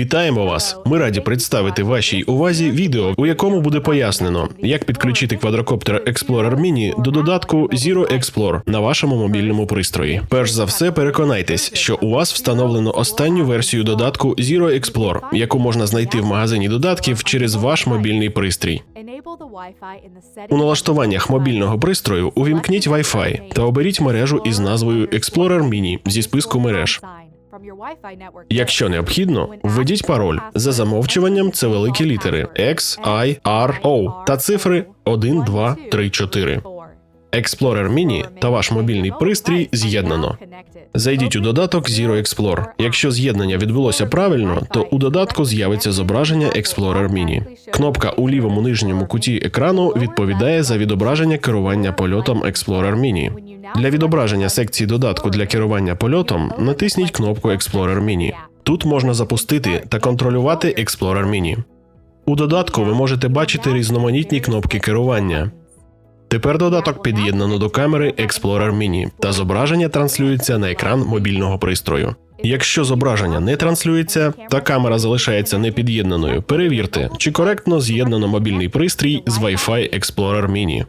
Вітаємо вас! Ми раді представити вашій увазі відео, у якому буде пояснено, як підключити квадрокоптер Explorer Mini до додатку Zero Explore на вашому мобільному пристрої. Перш за все, переконайтесь, що у вас встановлено останню версію додатку Zero Explore, яку можна знайти в магазині додатків через ваш мобільний пристрій. У налаштуваннях мобільного пристрою увімкніть Wi-Fi та оберіть мережу із назвою Explorer Mini зі списку мереж. Якщо необхідно, введіть пароль. За замовчуванням це великі літери X, I, R, O та цифри 1, 2, 3, 4. Explorer Mini та ваш мобільний пристрій з'єднано. Зайдіть у додаток Zero Explore. Якщо з'єднання відбулося правильно, то у додатку з'явиться зображення Explorer Mini. Кнопка у лівому нижньому куті екрану відповідає за відображення керування польотом Explorer Mini. Для відображення секції додатку для керування польотом натисніть кнопку Explorer Mini. Тут можна запустити та контролювати Explorer Mini. У додатку ви можете бачити різноманітні кнопки керування. Тепер додаток під'єднано до камери Explorer Mini та зображення транслюється на екран мобільного пристрою. Якщо зображення не транслюється та камера залишається непід'єднаною, перевірте, чи коректно з'єднано мобільний пристрій з Wi-Fi Explorer Mini.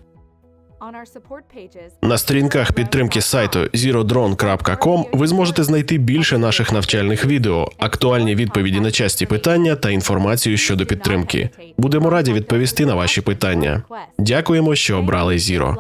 На сторінках підтримки сайту zerodrone.com ви зможете знайти більше наших навчальних відео, актуальні відповіді на часті питання та інформацію щодо підтримки. Будемо раді відповісти на ваші питання. Дякуємо, що обрали Zero.